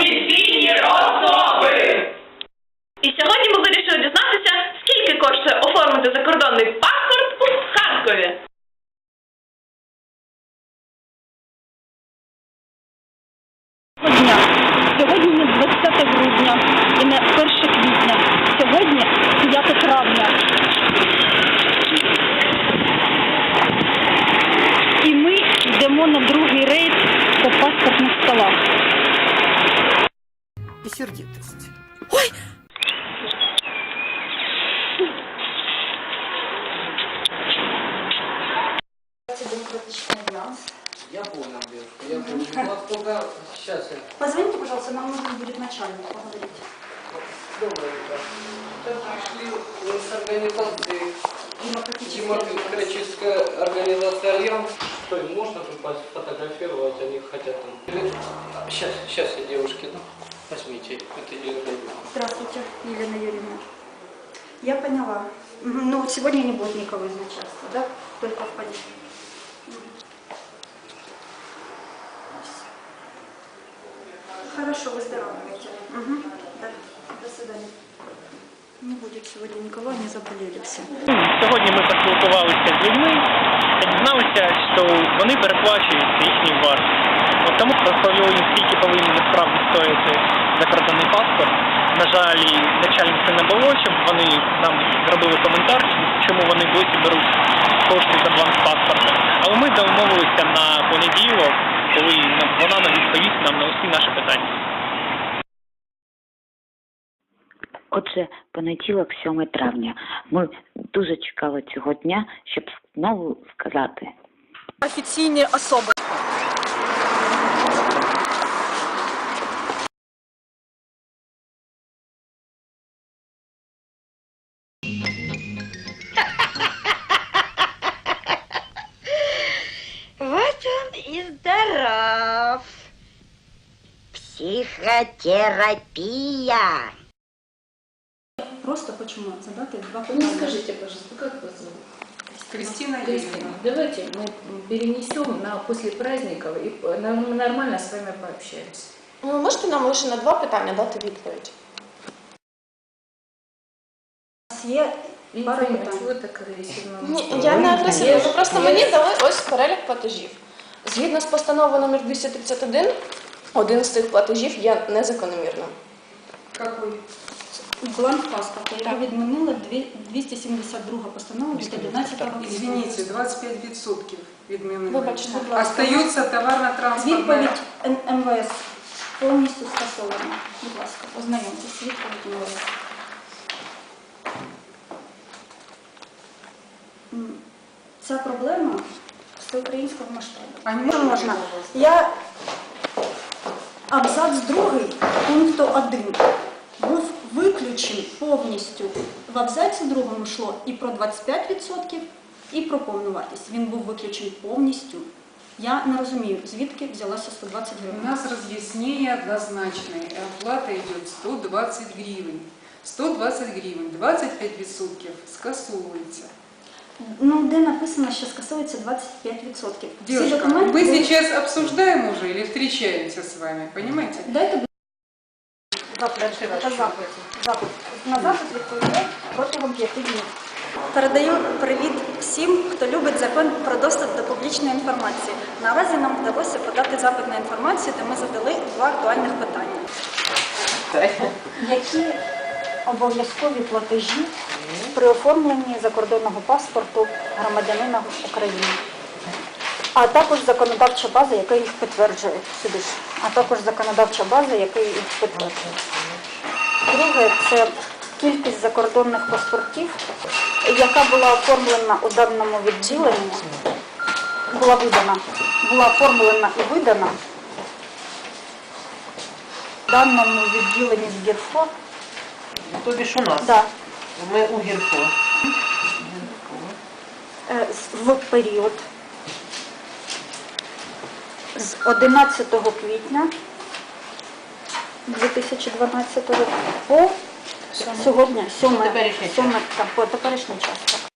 офіційні особи. І сьогодні ми вирішили дізнатися, скільки коштує оформити закордонний паспорт у Харкові. дня. Сьогодні не 20 грудня і не 1 квітня. Сьогодні 9 травня. І ми йдемо на другий рейд по паспортних столах. И сердитость. Я понял, девушка, я понял. Вот только сейчас я. Позвоните, пожалуйста, нам нужно будет начальник поговорить. Доброе утро. Так пришли с организации демократическая организация Альянс. Что, им можно фотографировать, они хотят там. Сейчас, сейчас я девушке дам. Я поняла. Ну, сегодня не будет никого из начальства, да? Только в полиции. Хорошо, выздоравливайте. Мгм, да. До свидания. Не будет сегодня никого, они заболели все. Сьогодні ми поспілкувалися з людьми дізналися, що вони переплачують їхній вартість. От тому розповіли їм, скільки повинен насправді стоїти закордонний паспорт. На жаль, начальника не було, щоб вони нам зробили коментар, чому вони досі беруть кошти за бланк паспорта. Але ми домовилися на понеділок, коли вона нам відповість нам на усі наші питання. Отже, понеділок, 7 травня. Ми дуже чекали цього дня, щоб знову сказати. Офіційні особи. и здоров. Психотерапия. Просто хочемо задати два Вы питання. мне скажите, пожалуйста, как вас зовут? Кристина Кристина, Юрьевна. давайте мы перенесем на после праздников и п- норм- нормально с вами пообщаемся. Ви можете нам лише на два питання дати відповідь? У нас є Я не Пару понимаю, питань. чего вы так агрессивно Ні, настроены? я не агресивна. Ви просто Є- мені дали ось перелік платежів. Згідно з постановою номер 231, один з цих платежів є незакономірним. Какой? бланк паспорта, відмінили дві- 272 постанова від 11 Извините, 25% відмінили. Вибачте. Будь ласка. Остается товарно-транспортная. Відповідь М- МВС повністю скасована. Будь ласка, ознайомтесь. Відповідь МВС. М, Ця проблема всеукраїнського масштабу. А не можна, можна, я абзац другий пункту 1 був виключений повністю. В абзаці другому йшло і про 25%, і про повну вартість. Він був виключений повністю. Я не розумію, звідки взялося 120 гривень. У нас разъяснение однозначное. И Оплата идет 120 гривен. 120 гривен, 25% скасовывается. Ну, де написано, що скасується 25%. Всі Девушка, документи мы були- сейчас обсуждаем уже или встречаемся с вами, понимаете? Дайте будь ласка, запит. Запит. На запит відповідає протягом п'яти днів. Передаю привіт всім, хто любить закон про доступ до публічної інформації. Наразі нам вдалося подати запит на інформацію, де ми задали два актуальних питання. Які обов'язкові платежі при оформленні закордонного паспорту громадянина України? А також законодавча база, яка їх підтверджує сюди а також законодавча база, яка їх підтверджує. Друге це кількість закордонних паспортів, яка була оформлена у даному відділенні, була видана, була оформлена і видана в даному відділенні з ГІРФО. Тобі ж у нас. Да, Ми у гірко. е, в період з 11 квітня 2012 по сьогодні, 7, 7 там, по теперішній час. так.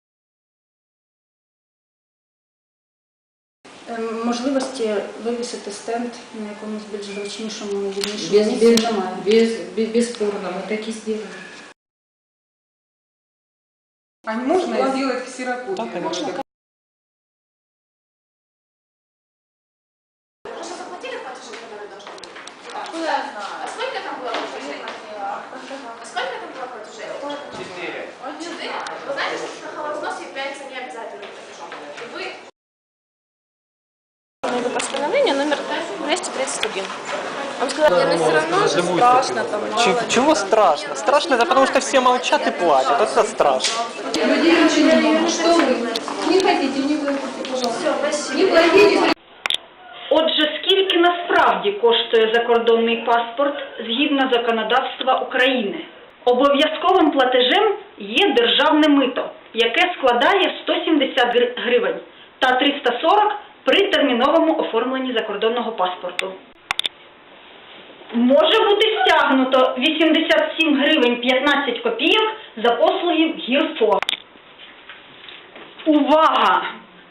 можливості вивісити стенд на якомусь більш зручнішому виднішому Без, місці без, немає. без, без- бесспорно, мы так и сделаем. А можно сделать ксерокопию? конечно. Уже заплатили платежи, которые должны быть? Откуда я знаю? А сколько там было платежей? А сколько там было платежей? Четыре. Четыре? Вы знаете, что страховой является необязательным 231. Он сказал, мне все равно же страшно там. мало ли Чего там». страшно? Страшно это потому, что все молчат и платят. Это страшно. Людей очень много. Что вы? Не хотите, не платите, пожалуйста. Не платите. Отже, скільки насправді коштує закордонний паспорт згідно законодавства України? Обов'язковим платежем є державне мито, яке складає 170 гри- гривень та 340 при терміновому оформленні закордонного паспорту. Може бути стягнуто 87 гривень 15 копійок за послуги гірфо. Увага!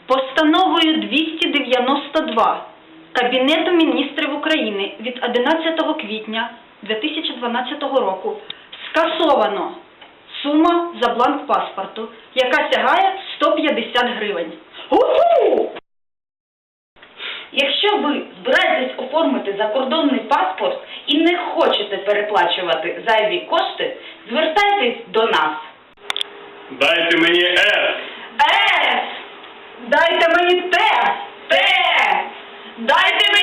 Постановою 292 Кабінету міністрів України від 11 квітня 2012 року скасовано сума за бланк паспорту, яка сягає 150 гривень. Уху! Якщо ви збираєтесь оформити закордонний паспорт і не хочете переплачувати зайві кошти, звертайтесь до нас. Дайте мені С. С! Дайте мені Т! Т! Дайте мені!